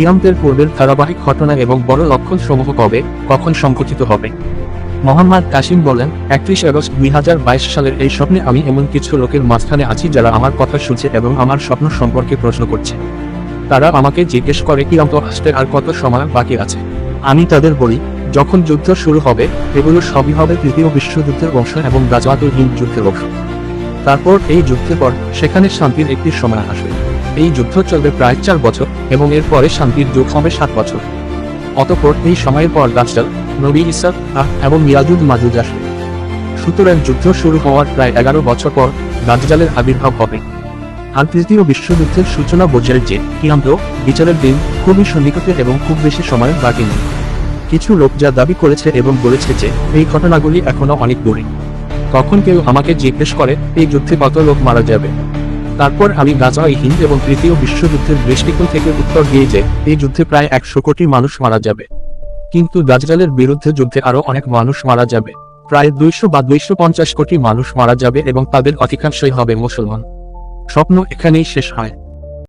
কিয়ামতের পূর্বের ধারাবাহিক ঘটনা এবং বড় লক্ষণ সমূহ কবে, কখন সংঘটিত হবে? মোহাম্মদ কাসিম বলেন, একত্রিশ আগস্ট দুই বাইশ সালের এই স্বপ্নে আমি এমন কিছু লোকের মাঝখানে আছি যারা আমার কথা শুনছে এবং আমার স্বপ্ন সম্পর্কে প্রশ্ন করছে। তারা আমাকে জিজ্ঞেস করে কিয়ামত আসতে আর কত সময় বাকি আছে? আমি তাদের বলি, যখন যুদ্ধ শুরু হবে, এগুলো সবই হবে তৃতীয় বিশ্বযুদ্ধের বংশ এবং গাজওয়াতুল হিন্দ যুদ্ধের বংশ তারপর এই যুদ্ধের পর সেখানে শান্তির একটি সময় আসবে। এই যুদ্ধ চলবে প্রায় চার বছর এবং এরপরে শান্তির যুগ হবে সাত বছর। অতঃপর এই সময়ের পর দাসটাল নবী ইসা আহ এবং মিরাজুদ মাজুদ আসবে। সুতরাং যুদ্ধ শুরু হওয়ার প্রায় এগারো বছর পর দাজ্জালের আবির্ভাব হবে। আর তৃতীয় বিশ্বযুদ্ধের সূচনা বোঝায় যে কিয়ান্ত বিচারের দিন খুবই সন্নিকটে এবং খুব বেশি সময় বাকি নেই। কিছু লোক যা দাবি করেছে এবং বলেছে যে এই ঘটনাগুলি এখনও অনেক দূরে। তখন কেউ আমাকে জিজ্ঞেস করে, এই যুদ্ধে কত লোক মারা যাবে? তারপর আমি গাজা হিন্দ এবং তৃতীয় বিশ্বযুদ্ধের দৃষ্টিকোণ থেকে উত্তর দিয়ে যে, এই যুদ্ধে প্রায় একশো কোটি মানুষ মারা যাবে। কিন্তু দাজ্জালের বিরুদ্ধে যুদ্ধে আরও অনেক মানুষ মারা যাবে। প্রায় দুইশো বা দুইশো পঞ্চাশ কোটি মানুষ মারা যাবে এবং তাদের অধিকাংশই হবে মুসলমান। স্বপ্ন এখানেই শেষ হয়।